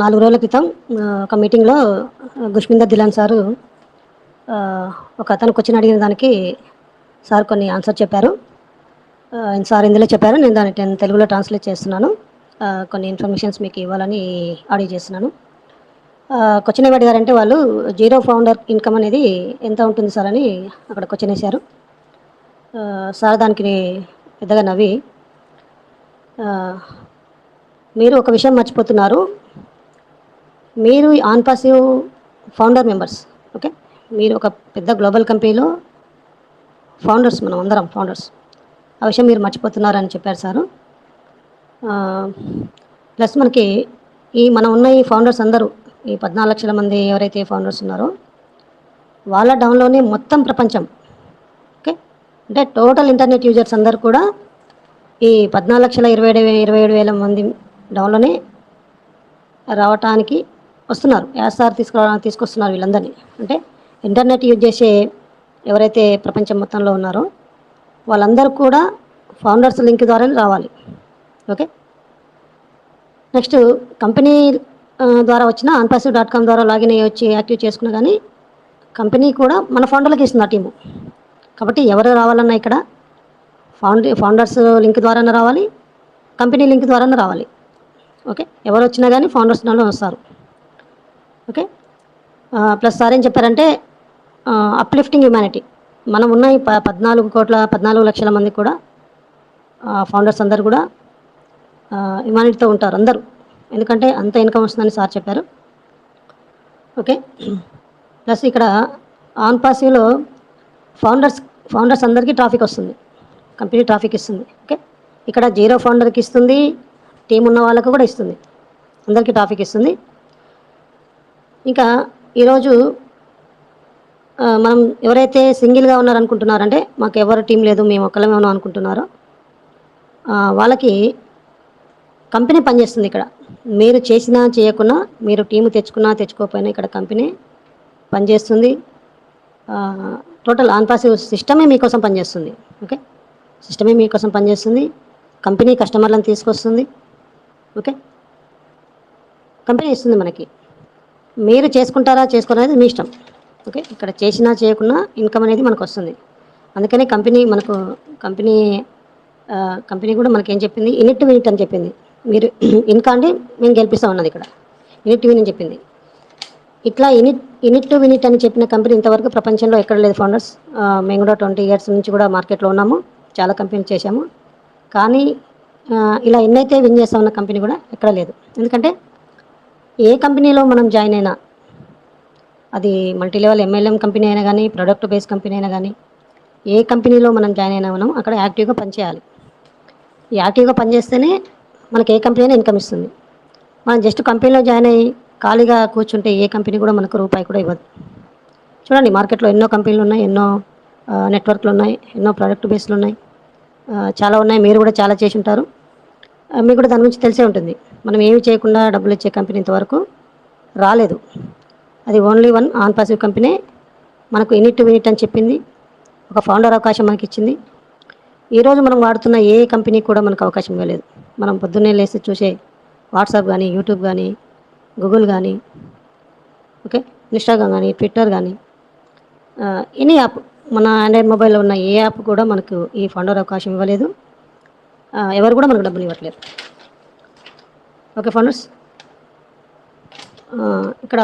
నాలుగు రోజుల క్రితం ఒక మీటింగ్లో గుష్మిందర్ దిలాన్ సారు ఒక అతను క్వశ్చన్ అడిగిన దానికి సార్ కొన్ని ఆన్సర్ చెప్పారు. సార్ ఇందులో చెప్పారు. నేను దాన్ని నేను తెలుగులో ట్రాన్స్లేట్ చేస్తున్నాను. కొన్ని ఇన్ఫర్మేషన్స్ మీకు ఇవ్వాలని ఆడియో చేస్తున్నాను. క్వశ్చన్ ఏమి అడిగారంటే వాళ్ళు జీరో ఫౌండర్ ఇన్కమ్ అనేది ఎంత ఉంటుంది సార్ అని అక్కడ క్వశ్చన్ వేశారు. సార్ దానికి పెద్దగా నవ్వి మీరు ఒక విషయం మర్చిపోతున్నారు. మీరు on passive founder members okay? మీరు ఒక పెద్ద గ్లోబల్ కంపెనీలో ఫౌండర్స్ మనం అందరం ఫౌండర్స్. ఆ విషయం మీరు మర్చిపోతున్నారని చెప్పారు సారు. ప్లస్ మనకి ఈ మనం ఉన్న ఈ ఫౌండర్స్ అందరూ ఈ పద్నాలుగు లక్షల మంది ఎవరైతే ఫౌండర్స్ ఉన్నారో వాళ్ళ డౌన్లోనే మొత్తం ప్రపంచం ఓకే? అంటే టోటల్ ఇంటర్నెట్ యూజర్స్ అందరు కూడా ఈ పద్నాలుగు లక్షల ఇరవై ఏడు ఇరవై ఏడు వేల మంది డౌన్లోనే రావటానికి వస్తున్నారు. యాసార్ తీసుకురావడానికి తీసుకొస్తున్నారు వీళ్ళందరినీ. అంటే ఇంటర్నెట్ యూజ్ చేసే ఎవరైతే ప్రపంచం మొత్తంలో ఉన్నారో వాళ్ళందరూ కూడా ఫౌండర్స్ లింక్ ద్వారానే రావాలి. ఓకే? నెక్స్ట్ కంపెనీ ద్వారా వచ్చిన అన్పాసివ్ డాట్ కామ్ ద్వారా లాగిన్ అయ్యి వచ్చి యాక్టివ్ చేసుకున్నా కానీ కంపెనీ కూడా మన ఫౌండర్లకు ఇస్తుంది ఆ టీము. కాబట్టి ఎవరు రావాలన్నా ఇక్కడ ఫౌండ్ ఫౌండర్స్ లింక్ ద్వారానే రావాలి. కంపెనీ లింక్ ద్వారానే రావాలి. ఓకే? ఎవరు వచ్చినా కానీ ఫౌండర్స్ దానిలో వస్తారు. ఓకే? ప్లస్ సార్ ఏం చెప్పారంటే అప్లిఫ్టింగ్ హ్యుమానిటీ మనం ఉన్న ఈ ప పద్నాలుగు కోట్ల పద్నాలుగు లక్షల మంది కూడా ఫౌండర్స్ అందరు కూడా హ్యుమానిటీతో ఉంటారు అందరూ. ఎందుకంటే అంత ఇన్కమ్ వస్తుందని సార్ చెప్పారు. ఓకే? ప్లస్ ఇక్కడ ఆన్ పాసివ్లో ఫౌండర్స్ ఫౌండర్స్ అందరికీ ట్రాఫిక్ వస్తుంది. కంపెనీ ట్రాఫిక్ ఇస్తుంది. ఓకే? ఇక్కడ జీరో ఫౌండర్కి ఇస్తుంది టీం ఉన్న వాళ్ళకు కూడా ఇస్తుంది. అందరికీ ట్రాఫిక్ ఇస్తుంది. ఇంకా ఈరోజు మనం ఎవరైతే సింగిల్గా ఉన్నారనుకుంటున్నారంటే మాకు ఎవరు టీం లేదు మేము ఒక్కళ్ళమే ఉన్నాం అనుకుంటున్నారో వాళ్ళకి కంపెనీ పనిచేస్తుంది ఇక్కడ. మీరు చేసినా చేయకున్నా మీరు టీము తెచ్చుకున్నా తెచ్చుకోకపోయినా ఇక్కడ కంపెనీ పనిచేస్తుంది. టోటల్ ఆన్పాసివ్ సిస్టమే మీకోసం పనిచేస్తుంది. ఓకే? సిస్టమే మీకోసం పనిచేస్తుంది. కంపెనీ కస్టమర్లను తీసుకొస్తుంది. ఓకే? కంపెనీ ఇస్తుంది మనకి. మీరు చేసుకుంటారా చేసుకోరనేది మీ ఇష్టం. ఓకే? ఇక్కడ చేసినా చేయకున్నా ఇన్కమ్ అనేది మనకు వస్తుంది. అందుకనే కంపెనీ మనకు కంపెనీ కంపెనీ కూడా మనకి ఏం చెప్పింది? ఇనిట్ వినిట్ అని చెప్పింది. మీరు ఇన్కా అంటే మేము గెలిపిస్తాం ఉన్నది ఇక్కడ. ఇనిట్ విన్ అని చెప్పింది. ఇట్లా ఇనిట్ ఇనిట్ టు వినిట్ అని చెప్పిన కంపెనీ ఇంతవరకు ప్రపంచంలో ఎక్కడ లేదు ఫౌండర్స్. మేము కూడా ట్వంటీ ఇయర్స్ నుంచి కూడా మార్కెట్లో ఉన్నాము. చాలా కంపెనీలు చేశాము. కానీ ఇలా ఎన్నైతే విన్ చేస్తామన్న కంపెనీ కూడా ఎక్కడ లేదు. ఎందుకంటే ఏ కంపెనీలో మనం జాయిన్ అయినా అది మల్టీ లెవెల్ ఎంఎల్ఎం కంపెనీ అయినా కానీ ప్రొడక్ట్ బేస్ కంపెనీ అయినా కానీ ఏ కంపెనీలో మనం జాయిన్ అయినా మనం అక్కడ యాక్టివ్గా పనిచేయాలి ఈ యాక్టివ్గా పనిచేస్తేనే మనకి ఏ కంపెనీ అయినా ఇన్కమ్ ఇస్తుంది. మనం జస్ట్ కంపెనీలో జాయిన్ అయ్యి ఖాళీగా కూర్చుంటే ఏ కంపెనీ కూడా మనకు రూపాయి కూడా ఇవ్వదు. చూడండి మార్కెట్లో ఎన్నో కంపెనీలు ఉన్నాయి ఎన్నో నెట్వర్క్లు ఉన్నాయి ఎన్నో ప్రోడక్ట్ బేస్లు ఉన్నాయి. చాలా ఉన్నాయి మీరు కూడా చాలా చేసి ఉంటారు. మీకు కూడా దాని గురించి తెలిసే ఉంటుంది. మనం ఏమి చేయకుండా డబ్బులు ఇచ్చే కంపెనీ ఇంతవరకు రాలేదు. అది only one on passive company మనకు ఇనిట్ వినిట్ అని చెప్పింది. ఒక ఫౌండర్ అవకాశం మనకి ఇచ్చింది. ఈరోజు మనం వాడుతున్న ఏ కంపెనీ కూడా మనకు అవకాశం ఇవ్వలేదు. మనం పొద్దున్నే లేసి చూసే వాట్సాప్ కానీ యూట్యూబ్ కానీ గూగుల్ కానీ ఓకే ఇన్స్టాగ్రామ్ కానీ ట్విట్టర్ కానీ ఎనీ యాప్ మన ఆండ్రాయిడ్ మొబైల్లో ఉన్న ఏ యాప్ కూడా మనకు ఈ ఫౌండర్ అవకాశం ఇవ్వలేదు. ఎవరు కూడా మనకు డబ్బులు ఇవ్వట్లేదు. Okay founders. ఇక్కడ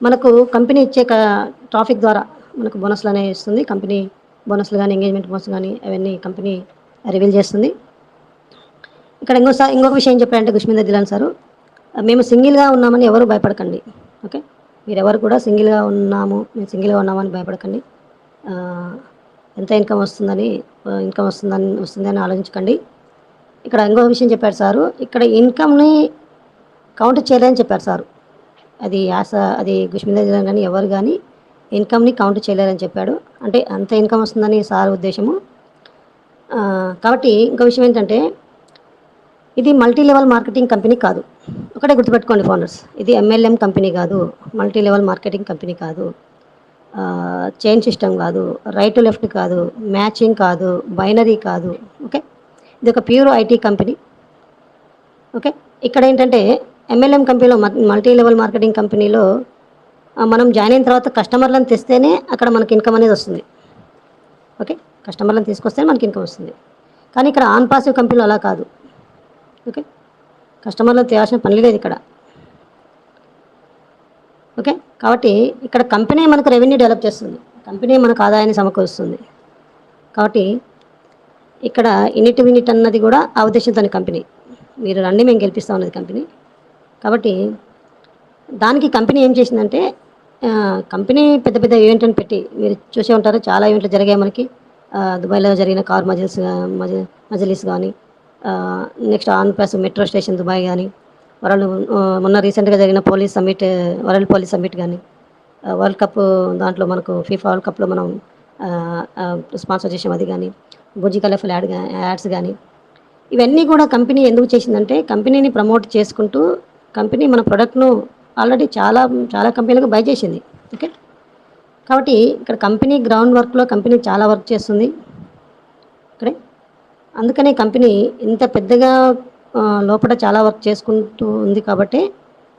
మనకు కంపెనీ ఇచ్చే ట్రాఫిక్ ద్వారా మనకు బోనస్లు అనేవి ఇస్తుంది. కంపెనీ బోనస్లు కానీ ఎంగేజ్మెంట్ బోనస్ కానీ అవన్నీ కంపెనీ రివీల్ చేస్తుంది. ఇక్కడ ఇంకోసారి ఇంకొక విషయం చెప్పారంటే గుష్మీందర్ దిలాన్ సారు మేము సింగిల్గా ఉన్నామని ఎవరు భయపడకండి. ఓకే? మీరు ఎవరు కూడా సింగిల్గా ఉన్నాము మేము సింగిల్గా ఉన్నామని భయపడకండి. ఎంత ఇన్కమ్ వస్తుందని ఇన్కమ్ వస్తుందని వస్తుందని ఆలోచించకండి. ఇక్కడ ఇంకో విషయం చెప్పారు సారు. ఇక్కడ ఇన్కమ్ని కౌంట్ చేయలేదని చెప్పారు సారు. అది యాస అది గుష్మిందర్ కానీ ఎవరు కానీ ఇన్కమ్ని కౌంట్ చేయలేరని చెప్పాడు. అంటే అంత ఇన్కమ్ వస్తుందని సార్ ఉద్దేశము. కాబట్టి ఇంకో విషయం ఏంటంటే ఇది మల్టీ లెవెల్ మార్కెటింగ్ కంపెనీ కాదు. ఒకటే గుర్తుపెట్టుకోండి ఫౌండర్స్. ఇది ఎంఎల్ఎం కంపెనీ కాదు. మల్టీ లెవెల్ మార్కెటింగ్ కంపెనీ కాదు. చైన్ సిస్టమ్ కాదు రైట్ టు లెఫ్ట్ కాదు మ్యాచింగ్ కాదు బైనరీ కాదు ఓకే ఇది ఒక ప్యూర్ ఐటీ కంపెనీ ఓకే ఇక్కడ ఏంటంటే ఎంఎల్ఎం కంపెనీలో మల్టీ లెవెల్ మార్కెటింగ్ కంపెనీలో మనం జాయిన్ అయిన తర్వాత కస్టమర్లను తెస్తేనే అక్కడ మనకి ఇన్కమ్ అనేది వస్తుంది ఓకే కస్టమర్లను తీసుకొస్తే మనకి ఇన్కమ్ వస్తుంది. కానీ ఇక్కడ ఆన్ పాసివ్ కంపెనీలో అలా కాదు ఓకే కస్టమర్లను తేవాల్సిన పని లేదు ఇక్కడ. ఓకే? కాబట్టి ఇక్కడ కంపెనీ మనకు రెవెన్యూ డెవలప్ చేస్తుంది. కంపెనీ మనకు ఆదాయాన్ని సమకూరుస్తుంది. కాబట్టి ఇక్కడ ఇనిట్ వినిట్ అన్నది కూడా ఆ ఉద్దేశంతో కంపెనీ. మీరు రండి మేము గెలిపిస్తాం అన్నది కంపెనీ. కాబట్టి దానికి కంపెనీ ఏం చేసిందంటే కంపెనీ పెద్ద పెద్ద ఈవెంట్ అని పెట్టి మీరు చూసే ఉంటారు చాలా ఈవెంట్లు జరిగాయి మనకి. దుబాయ్లో జరిగిన కార్ మజిల్స్ మజ మజిలీస్ కానీ next on plus metro station Dubai కానీ వరల్డ్ మొన్న రీసెంట్గా జరిగిన police summit world police summit కానీ వరల్డ్ కప్ దాంట్లో మనకు ఫీఫా వరల్డ్ కప్లో మనం స్పాన్సర్ చేసాం అది కానీ బుజ్జి కలర్ఫుల్ యాడ్ యాడ్స్ కానీ ఇవన్నీ కూడా కంపెనీ ఎందుకు చేసిందంటే కంపెనీని ప్రమోట్ చేసుకుంటూ కంపెనీ మన ప్రోడక్ట్ను ఆల్రెడీ చాలా చాలా కంపెనీలకు బై చేసింది. ఓకే? కాబట్టి ఇక్కడ కంపెనీ గ్రౌండ్ వర్క్లో కంపెనీ చాలా వర్క్ చేస్తుంది. ఇక్కడే అందుకనే కంపెనీ ఇంత పెద్దగా లోపల చాలా వర్క్ చేసుకుంటూ ఉంది కాబట్టి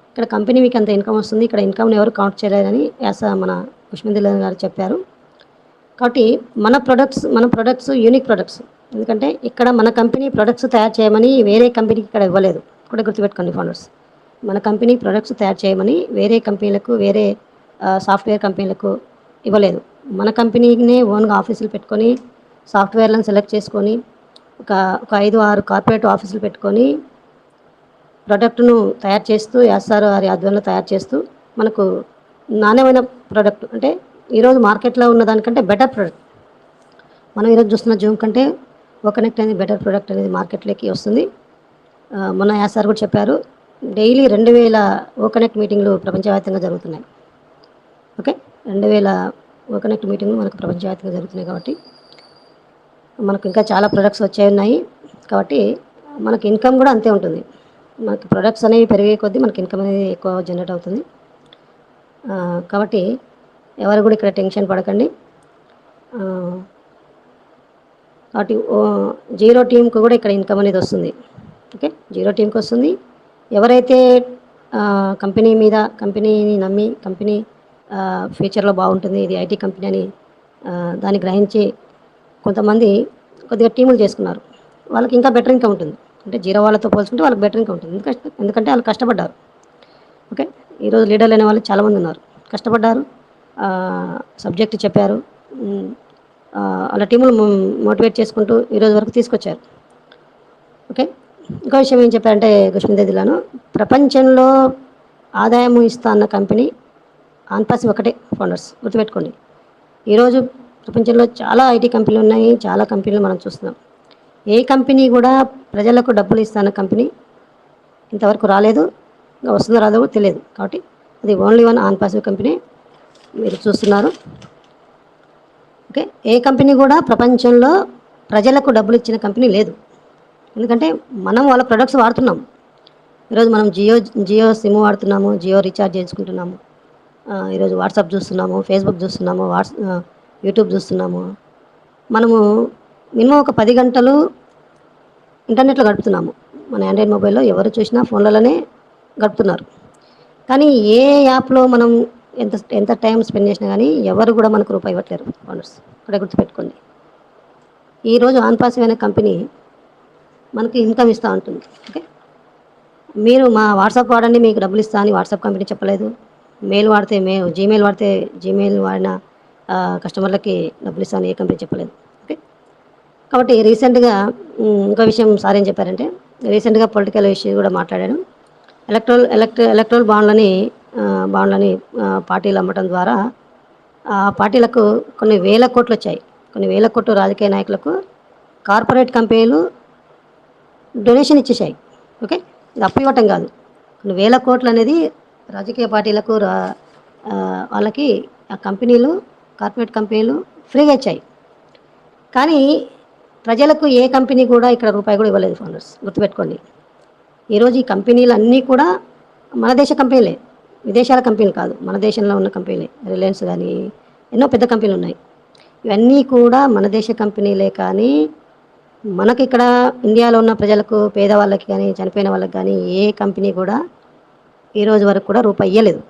ఇక్కడ కంపెనీ మీకు అంత ఇన్కమ్ వస్తుంది. ఇక్కడ ఇన్కమ్ని ఎవరు కౌంట్ చేయలేదని యాస మన పుష్పందిల గారు చెప్పారు. కాబట్టి మన ప్రొడక్ట్స్ మన ప్రొడక్ట్స్ యూనిక్ ప్రొడక్ట్స్. ఎందుకంటే ఇక్కడ మన కంపెనీ ప్రొడక్ట్స్ తయారు చేయమని వేరే కంపెనీకి ఇక్కడ ఇవ్వలేదు. కూడా గుర్తుపెట్టుకోండి ఫౌండర్స్. మన కంపెనీ ప్రొడక్ట్స్ తయారు చేయమని వేరే కంపెనీలకు వేరే సాఫ్ట్వేర్ కంపెనీలకు ఇవ్వలేదు. మన కంపెనీనే ఓన్గా ఆఫీసులు పెట్టుకొని సాఫ్ట్వేర్లను సెలెక్ట్ చేసుకొని ఒక ఒక ఐదు ఆరు కార్పొరేట్ ఆఫీసులు పెట్టుకొని ప్రోడక్ట్ను తయారు చేస్తూ ఎస్ఆర్ వారి ఆధ్వర్యంలో తయారు చేస్తూ మనకు నాణ్యమైన ప్రోడక్ట్ అంటే ఈరోజు మార్కెట్లో ఉన్న దానికంటే బెటర్ ప్రోడక్ట్. మనం ఈరోజు చూస్తున్న జూమ్ కంటే ఒక అనేది బెటర్ ప్రోడక్ట్ అనేది మార్కెట్లోకి వస్తుంది. మొన్న యాస్ సార్ కూడా చెప్పారు డైలీ రెండు వేల ఓకనెక్ట్ మీటింగ్లు ప్రపంచవ్యాప్తంగా జరుగుతున్నాయి. ఓకే? రెండు వేల ఓకనెక్ట్ మీటింగ్లు మనకు ప్రపంచవ్యాప్తంగా జరుగుతున్నాయి కాబట్టి మనకు ఇంకా చాలా ప్రొడక్ట్స్ వచ్చాయి ఉన్నాయి. కాబట్టి మనకి ఇన్కమ్ కూడా అంతే ఉంటుంది. మనకి ప్రొడక్ట్స్ అనేవి పెరిగే కొద్దీ మనకి ఇన్కమ్ అనేది ఎక్కువ జనరేట్ అవుతుంది. కాబట్టి ఎవరు కూడా ఇక్కడ టెన్షన్ పడకండి. కాబట్టి జీరో టీంకు కూడా ఇక్కడ ఇన్కమ్ అనేది వస్తుంది. ఓకే? జీరో టీంకి వస్తుంది. ఎవరైతే కంపెనీ మీద కంపెనీని నమ్మి కంపెనీ ఫ్యూచర్లో బాగుంటుంది ఇది ఐటీ కంపెనీ అని దాన్ని గ్రహించి కొంతమంది కొద్దిగా టీములు చేసుకున్నారు. వాళ్ళకి ఇంకా బెటర్ ఇంకా ఉంటుంది. అంటే జీరో వాళ్ళతో పోల్చుకుంటే వాళ్ళకి బెటర్ ఇంకా ఉంటుంది. ఎందుకంటే ఎందుకంటే వాళ్ళు కష్టపడ్డారు. ఓకే? ఈరోజు లీడర్లు అనే వాళ్ళు చాలామంది ఉన్నారు. కష్టపడ్డారు. సబ్జెక్ట్ చెప్పారు. వాళ్ళ టీములు మోటివేట్ చేసుకుంటూ ఈరోజు వరకు తీసుకొచ్చారు. ఓకే? ఇంకో విషయం ఏం చెప్పారంటే గుష్మిదేదిలాను ప్రపంచంలో ఆదాయం ఇస్తా అన్న కంపెనీ ఆన్పాస్ ఒకటే ఫౌండర్స్ గుర్తుపెట్టుకోండి. ఈరోజు ప్రపంచంలో చాలా ఐటీ కంపెనీలు ఉన్నాయి చాలా కంపెనీలు మనం చూస్తున్నాం. ఏ కంపెనీ కూడా ప్రజలకు డబ్బులు ఇస్తున్న కంపెనీ ఇంతవరకు రాలేదు ఇంకా వస్తుందో రాదో కూడా తెలియదు. కాబట్టి అది only one on passive company మీరు చూస్తున్నారు. ఓకే ఏ కంపెనీ కూడా ప్రపంచంలో ప్రజలకు డబ్బులు ఇచ్చిన కంపెనీ లేదు. ఎందుకంటే మనం వాళ్ళ ప్రొడక్ట్స్ వాడుతున్నాం. ఈరోజు మనం జియో జియో సిమ్ వాడుతున్నాము జియో రీఛార్జ్ చేసుకుంటున్నాము. ఈరోజు వాట్సాప్ చూస్తున్నాము ఫేస్బుక్ చూస్తున్నాము వాట్స్ యూట్యూబ్ చూస్తున్నాము. మనము మినిమం ఒక పది గంటలు ఇంటర్నెట్లో గడుపుతున్నాము. మన ఆండ్రాయిడ్ మొబైల్లో ఎవరు చూసినా ఫోన్లలోనే గడుపుతున్నారు. కానీ ఏ యాప్లో మనం ఎంత ఎంత టైం స్పెండ్ చేసినా కానీ ఎవరు కూడా మనకు రూపాయి ఇవ్వట్లేరు ఫౌండర్స్ ఇక్కడ గుర్తుపెట్టుకోండి. ఈరోజు ఆన్పాసివ్ అనే కంపెనీ మనకి ఇన్కమ్ ఇస్తూ ఉంటుంది. ఓకే? మీరు మా వాట్సాప్ వాడండి మీకు డబ్బులు ఇస్తా అని వాట్సాప్ కంపెనీ చెప్పలేదు. మెయిల్ వాడితే మే జీమెయిల్ వాడితే జీమెయిల్ వాడిన కస్టమర్లకి డబ్బులు ఇస్తా ఏ కంపెనీ చెప్పలేదు. ఓకే? కాబట్టి రీసెంట్గా ఇంకో విషయం సార్ ఏం చెప్పారంటే రీసెంట్గా పొలిటికల్ ఇష్యూ కూడా మాట్లాడాను. ఎలక్ట్రల్ ఎలక్ట్ర ఎలక్ట్రల్ బాండ్లని బాండ్లని పార్టీలు అమ్మటం ద్వారా ఆ పార్టీలకు కొన్ని వేల కోట్లు వచ్చాయి. కొన్ని వేల కోట్లు రాజకీయ నాయకులకు కార్పొరేట్ కంపెనీలు డొనేషన్ ఇచ్చేసాయి ఓకే? ఇది అప్పు ఇవ్వటం కాదు. కొన్ని వేల కోట్లు అనేది రాజకీయ పార్టీలకు వాళ్ళకి ఆ కంపెనీలు కార్పొరేట్ కంపెనీలు ఫ్రీగా ఇచ్చాయి. కానీ ప్రజలకు ఏ కంపెనీ కూడా ఇక్కడ రూపాయి కూడా ఇవ్వలేదు ఫౌండర్స్. గుర్తుపెట్టుకోండి. ఈరోజు ఈ కంపెనీలు అన్నీ కూడా మన దేశ కంపెనీలే. విదేశాల కంపెనీలు కాదు. మన దేశంలో ఉన్న కంపెనీలే. రిలయన్స్ కానీ ఎన్నో పెద్ద కంపెనీలు ఉన్నాయి. ఇవన్నీ కూడా మన దేశ కంపెనీలే కానీ మనకి ఇక్కడ ఇండియాలో ఉన్న ప్రజలకు పేదవాళ్ళకి కానీ చనిపోయిన వాళ్ళకి కానీ ఏ కంపెనీ కూడా ఈ రోజు వరకు కూడా రూపాయి ఇవ్వలేదు